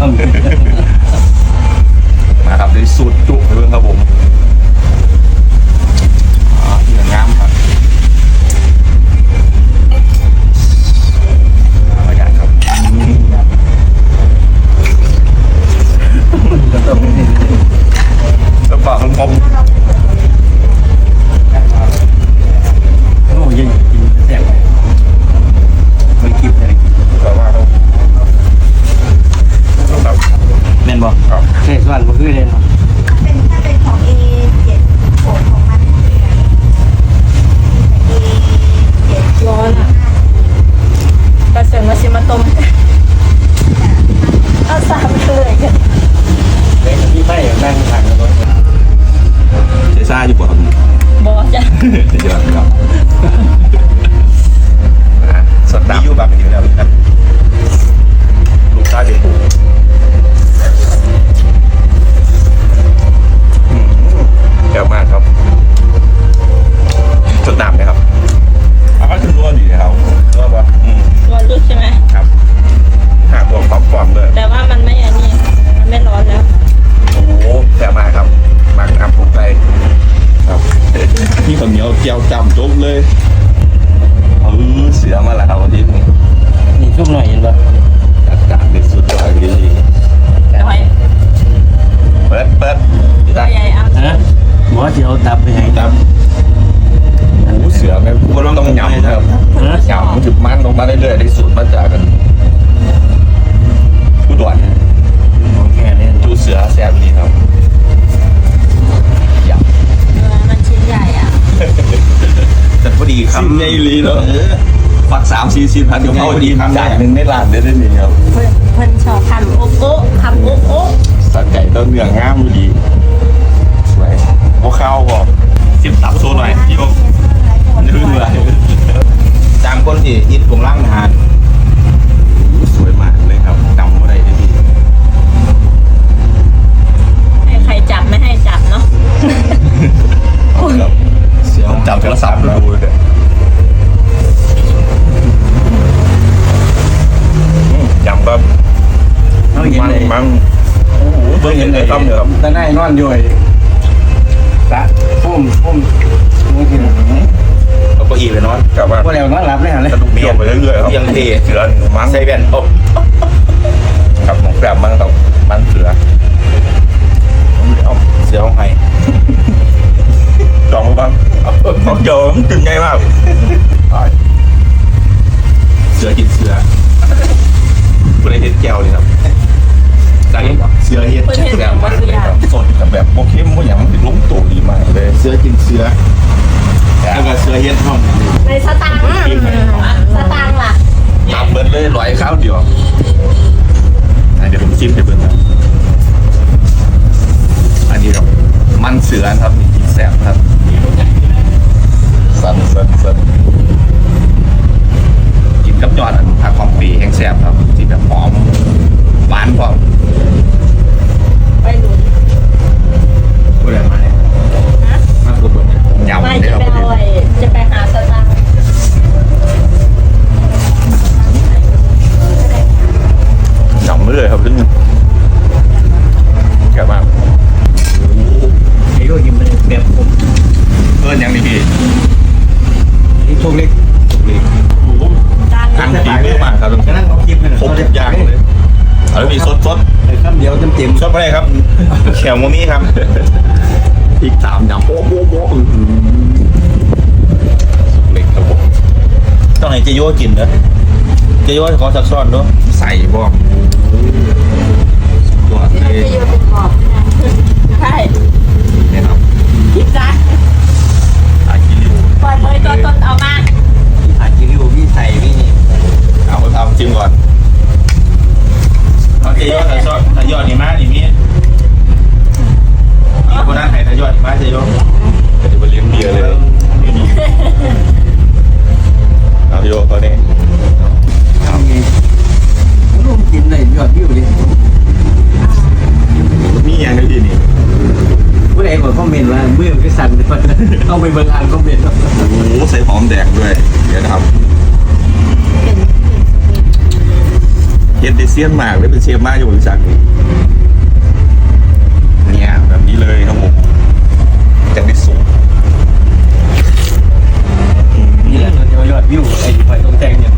ยุ่งล็ สวัสดีบ่คือเด่นเนาะ มันลงมาเรื่อยๆได้สูตรมาจากกันผู้ด่วนของแค่เล่นจูเสือแซ่บดีครับยำเนื้อมันชิ้นใหญ่อะแต่พอดีคำในลีเนาะฝักสามสี่สิบพันกับเขาดีจ่ายหนึ่งในร้านได้ด้วยนี่ครับเพื่อนเพื่อนชอบคำโอ๊ะโอ๊ะคำโอ๊ะโอ๊ะสันไก่ต้นเนื้องามดีสวยพวกข้าวบอกสิบตับโซหน่อยพี่โอ๊คนื่นเลย จางคนที่อิดกงล่างทานสวยมากเลยครับจำไม่ได้ที่พี่ให้ใครจับไม่ให้จับเนาะครับเสียงจับโทรศัพท์ดูเลยอืมยำแบบเขาเห็นมันเลยมันโอ้โหเบิ่งเห็นเลยต้อมเด้อครับตาหน้านอนอยู่ไอ้ตะพุ่มพุ่มมึงกิน เอาเก็อีไปนอนกลับว่าบ่แล้วนอนหลับเลยหั่นเลยกระดูกเบี้ยวไปเรื่อยๆครับยังเทเสือมังใส่แว่นโอ้ครับหมองแกรบมันครับมันเสือเอาเสือของไห้จองบ้างเขาเจอมันตึงไงมากเสือกินเสือคุณไอเฮ็ดแก้วเลยครับจากนี้เสือเฮ็ดแก้วมากเลยครับสดกับแบบโอเคมโมอย่างมันติดลุ้มตัวดีมากเลยเสือกินเสือ แล้วก็เสือเฮ็ดห้องในสตางค์สตางค์ล่ะตับเบิดเลยร้อยข้าวเดียวอะเดี๋ยวผมชิมให้เบิ่งครับอันนี้ครับมันเสือครับนี่กินแซ่บครับสันสันสันกินกับยอดอันผักของปีแห้งแซ่บครับที่แบบหอม ไอ้พวกเล็กสุกเลยจานทางดีมือมากครับกำลังเอาคลิปให้ครบทุกอย่างเลยเอาแล้วมีซดซดไอ้คำเดียวเต็มชอบอะไรครับแขวโมมี่ครับพริกสามยำโอ้โหโอ้โหเล็กครับผมต้องให้เจโยกินเนอะเจโยขอสักซ้อนด้วยใส่บ้องยอดเลยจะโยนเป็นกรอบใช่ เอาไปเบิ่งอ่านคอมเมนต์ครับโอ้โหใส่หอมแดงด้วย เดี๋ยวนะครับเป็นเป็นสเปนเฮ็ดได้เซียนมากเลยเป็นเชฟมากอยู่บริษัทนี้เนี่ยแบบนี้เลยครับผมจะได้สูงนี่แหละยอดยอดวิวไอ้ไฟตรงแตงเนี่ย